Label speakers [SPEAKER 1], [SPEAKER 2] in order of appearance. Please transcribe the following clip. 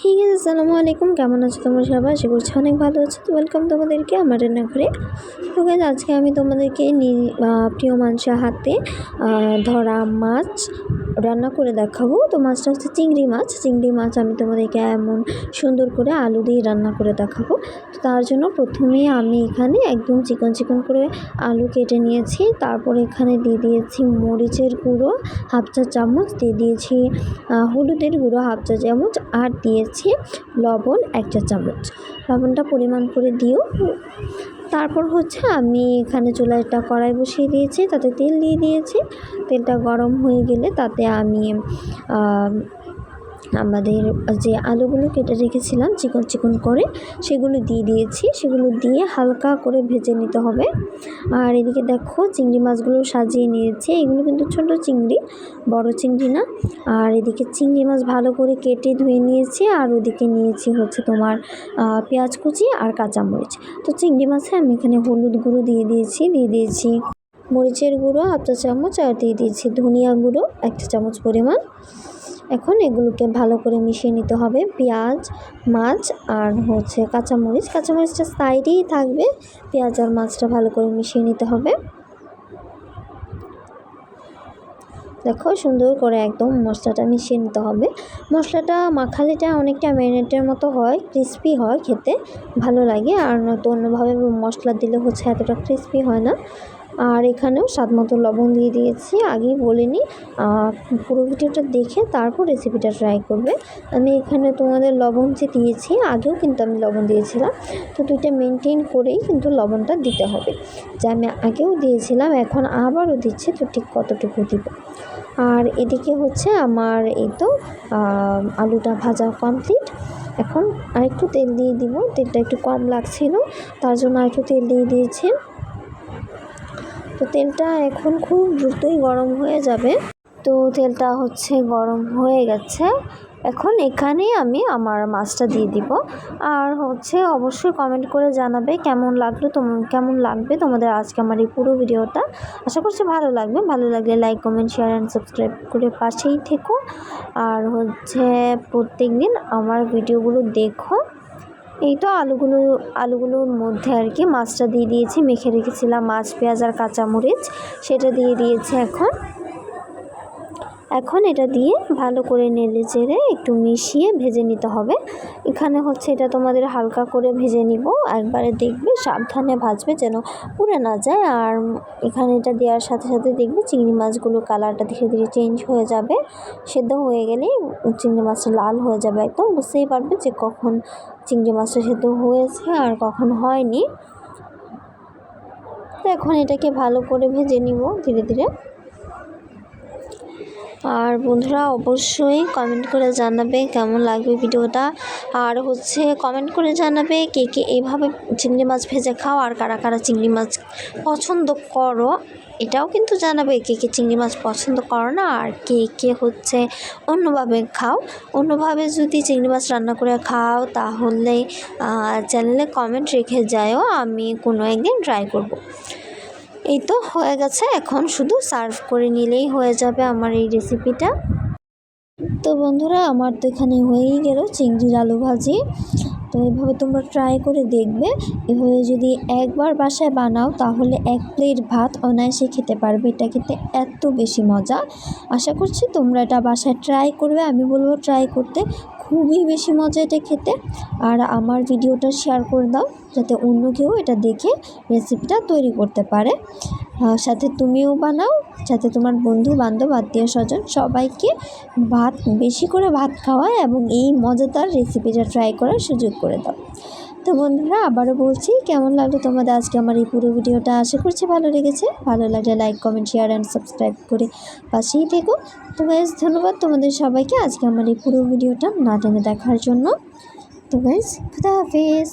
[SPEAKER 1] হে গেছে সালামু আলাইকুম। কেমন আছো তোমরা সবাই? আশা করছি অনেক ভালো আছো। তো ওয়েলকাম তোমাদেরকে আমার রান্নাঘরে। তো গেছে আজকে আমি তোমাদেরকে প্রিয় মানুষের হাতে ধরা মাছ রান্না করে দেখাবো। তো মাছটা হচ্ছে চিংড়ি মাছ। চিংড়ি মাছ আমি তোমাদেরকে এমন সুন্দর করে আলু দিয়ে রান্না করে দেখাবো। তো তার জন্য প্রথমে আমি এখানে একদম চিকন চিকন করে আলু কেটে নিয়েছি। তারপর এখানে দিয়ে দিয়েছি মরিচের গুঁড়ো, হাফ চা চামচ। দিয়ে দিয়েছি হলুদের গুঁড়ো, হাফ চা চামচ। আর দিয়েছি লবণ, এক চা চামচ। লবণটা পরিমাণ করে দিও। তারপর হচ্ছে আমি এখানে চুলায় একটা কড়াই বসিয়ে দিয়েছি তাতে তেল দিয়ে দিয়েছি। তেলটা গরম হয়ে গেলে তাতে আম, আমাদের যে আলুগুলো কেটে রেখেছিলাম, চিকন চিকন করে, সেগুলো দিয়ে দিয়েছি। সেগুলো দিয়ে হালকা করে ভেজে নিতে হবে। আর এদিকে দেখো, চিংড়ি মাছগুলো সাজিয়ে নিয়েছি। এগুলো কিন্তু ছোট চিংড়ি, বড় চিংড়ি না। আর এদিকে চিংড়ি মাছ ভালো করে কেটে ধুয়ে নিয়েছি, আর ওদিকে নিয়েছি হচ্ছে তোমার পেঁয়াজ কুচি আর কাঁচামরিচ। তো চিংড়ি মাছে আমি এখানে হলুদ গুঁড়ো দিয়ে দিয়েছি দিয়ে দিয়েছি মরিচের গুঁড়ো হাফ চামচ, আর দিয়ে দিয়েছি ধনিয়া গুঁড়ো, এক চা চামচ পরিমাণ। এখন এগুলোকে ভালো করে মিশিয়ে নিতে হবে। পেঁয়াজ, মাছ আর হচ্ছে কাঁচামরিচ। কাঁচামরিচটা সাইডেই থাকবে। পেঁয়াজ আর মাছটা ভালো করে মিশিয়ে নিতে হবে। দেখো সুন্দর করে একদম মশলাটা মিশিয়ে নিতে হবে। মশলাটা মাখালিটা অনেকটা ম্যারিনেটের মতো হয়, ক্রিস্পি হয় খেতে। ভালো লাগে। আর নয়তো অন্যভাবে মশলা দিলে হচ্ছে এতটা ক্রিস্পি হয় না। আর এখানেও স্বাদ মতো লবণ দিয়ে দিয়েছি। আগেই বলিনি পুরো ভিডিওটা দেখে তারপর রেসিপিটা ট্রাই করবে। আমি এখানে তোমাদের লবণ যে দিয়েছি, আগেও কিন্তু আমি লবণ দিয়েছিলাম। তো দুইটা মেনটেন করেই কিন্তু লবণটা দিতে হবে। যে আমি আগেও দিয়েছিলাম, এখন আবারও দিচ্ছি, তো ঠিক কতটুকু দিব? আর এদিকে হচ্ছে আমার এই তো আলুটা ভাজা কমপ্লিট এখন আরেকটু তেল দিয়ে দিব। তেলটা একটু কম লাগছিল, তার জন্য আরেকটু তেল দিয়ে দিয়েছি। তো তেলটা এখন খুব দ্রুতই গরম হয়ে যাবে। তো তেলটা হচ্ছে গরম হয়ে গেছে। এখন এখানে আমি আমার মাছটা দিয়ে দিব। আর হচ্ছে অবশ্যই কমেন্ট করে জানাবে কেমন লাগল তোম, কেমন লাগবে তোমাদের আজকে আমার এই পুরো ভিডিওটা। আশা করছি ভালো লাগবে। ভালো লাগলে like comment share and subscribe করে পাশেই থেকো। আর হচ্ছে প্রত্যেক দিন আমার ভিডিওগুলো দেখো। এই তো আলুগুলো, আলুগুলোর মধ্যে আর কি মাছটা দিয়ে দিয়েছি। মেখে রেখেছিলাম মাছ, পেঁয়াজ আর কাঁচামরিচ। সেটা দিয়ে দিয়েছি এখন। এখন এটা দিয়ে ভালো করে নেড়ে চেড়ে একটু মিশিয়ে ভেজে নিতে হবে। এখানে হচ্ছে এটা তোমাদের হালকা করে ভেজে নিব, একবারে দেখবে সাবধানে ভাজবে যেন পুড়ে না যায়। আর এখানে এটা দেওয়ার সাথে সাথে দেখবে চিংড়ি মাছগুলো কালারটা ধীরে ধীরে চেঞ্জ হয়ে যাবে। সেদ্ধ হয়ে গেলেই চিংড়ি মাছটা লাল হয়ে যাবে একদম। বুঝতেই পারবে যে কখন চিংড়ি মাছটা সেদ্ধ হয়েছে আর কখন হয়নি। তো এখন এটাকে ভালো করে ভেজে নিব ধীরে ধীরে। আর বন্ধুরা অবশ্যই কমেন্ট করে জানাবে কেমন লাগবে ভিডিওটা আর হচ্ছে কমেন্ট করে জানাবে কে কে এইভাবে চিংড়ি মাছ ভেজে খাও আর কারা কারা চিংড়ি মাছ পছন্দ করো, এটাও কিন্তু জানাবে কে কে চিংড়ি মাছ পছন্দ করো না আর কে কে হচ্ছে অন্যভাবে খাও অন্যভাবে যদি চিংড়ি মাছ রান্না করে খাও তাহলে চ্যানেলে কমেন্ট রেখে যাও আমি কোনো একদিন ট্রাই করব। এই তো হয়ে গেছে, এখন শুধু সার্ভ করে নিলেই হয়ে যাবে আমার এই রেসিপিটা তো বন্ধুরা, আমার তো এখানে হয়েই গেল চিংড়ির আলু ভাজি। তো এভাবে তোমরা ট্রাই করে দেখবে। এভাবে যদি একবার বাসায় বানাও, তাহলে এক প্লেট ভাত অনায়াসে খেতে পারবে। এটা খেতে এত বেশি মজা। আশা করছি তোমরা এটা বাসায় ট্রাই করবে। আমি বলব ট্রাই করতে। খুবই বেশি মজা এটা খেতে। আর আমার ভিডিওটা শেয়ার করে দাও, যাতে অন্য কেউ এটা দেখে রেসিপিটা তৈরি করতে পারে। সাথে তুমিও বানাও, যাতে তোমার বন্ধু, বান্ধব, আত্মীয়, স্বজন সবাইকে ভাত, বেশি করে ভাত খাওয়ায় এবং এই মজাদার রেসিপিটা ট্রাই করার সুযোগ করে দাও। তো বন্ধুরা, আবারও বলছি, কেমন লাগল তোমাদের আজকে আমার এই পুরো ভিডিওটা? আশা করছি ভালো লেগেছে। ভালো লাগলে like comment share and subscribe করে পাশেই থেকো। তো গাইজ ধন্যবাদ তোমাদের সবাইকে আজকে আমার এই পুরো ভিডিওটা না টেনে দেখার জন্য। তো গাইজ খুদা হাফিজ।